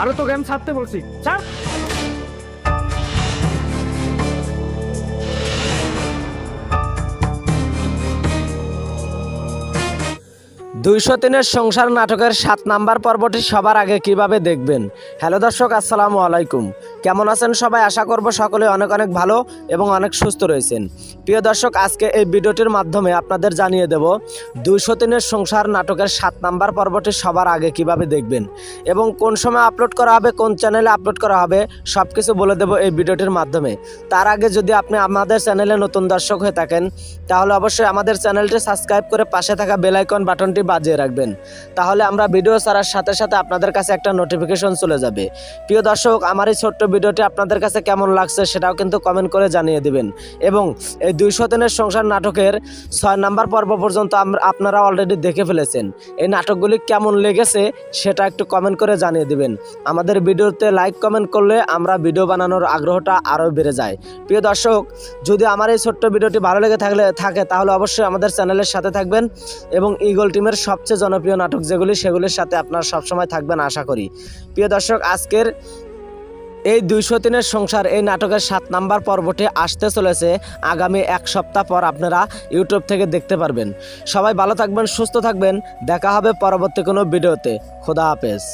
আরও তো গেম ছাড়তে বলছি। ছাড়। দুইশো তিনের সংসার নাটকের সাত নাম্বার পর্বটি সবার আগে কীভাবে দেখবেন? হ্যালো দর্শক, আসসালামু আলাইকুম। কেমন আছেন সবাই? আশা করব সকলে অনেক অনেক ভালো এবং অনেক সুস্থ রয়েছেন। প্রিয় দর্শক, আজকে এই ভিডিওটির মাধ্যমে আপনাদের জানিয়ে দেব, দুইশো তিনের সংসার নাটকের সাত নাম্বার পর্বটি সবার আগে কীভাবে দেখবেন এবং কোন সময় আপলোড করা হবে, কোন চ্যানেলে আপলোড করা হবে সব কিছু বলে দেবো এই ভিডিওটির মাধ্যমে। তার আগে যদি আপনি আমাদের চ্যানেলে নতুন দর্শক হয়ে থাকেন, তাহলে অবশ্যই আমাদের চ্যানেলটি সাবস্ক্রাইব করে পাশে থাকা বেলাইকন বাটনটি বাজিয়ে রাখবেন। তাহলে আমরা ভিডিও ছাড়ার সাথে সাথে আপনাদের কাছে একটা নোটিফিকেশন চলে যাবে। প্রিয় দর্শক, আমার এই ছোট্ট ভিডিওটি আপনাদের কাছে কেমন লাগছে সেটাও কিন্তু কমেন্ট করে জানিয়ে দিবেন। এবং এই দুইশো দিনের সংসার নাটকের ছয় নাম্বার পর্ব পর্যন্ত আপনারা অলরেডি দেখে ফেলেছেন। এই নাটকগুলি কেমন লেগেছে সেটা একটু কমেন্ট করে জানিয়ে দিবেন। আমাদের ভিডিওতে লাইক কমেন্ট করলে আমরা ভিডিও বানানোর আগ্রহটা আরও বেড়ে যায়। প্রিয় দর্শক, যদি আমার এই ছোট্ট ভিডিওটি ভালো লেগে থাকলে থাকে, তাহলে অবশ্যই আমাদের চ্যানেলের সাথে থাকবেন এবং ইগল টিমের সবচেয়ে জনপ্রিয় নাটক যেগুলি, সেগুলির সাথে আপনারা সবসময় থাকবেন আশা করি। প্রিয় দর্শক, আজকের এই দুইশো তিনের সংসার, এই নাটকের সাত নাম্বার পর্বটি আসতে চলেছে আগামী এক সপ্তাহ পর আপনারা ইউটিউব থেকে দেখতে পারবেন। সবাই ভালো থাকবেন, সুস্থ থাকবেন। দেখা হবে পরবর্তী কোনো ভিডিওতে। খোদা হাফেজ।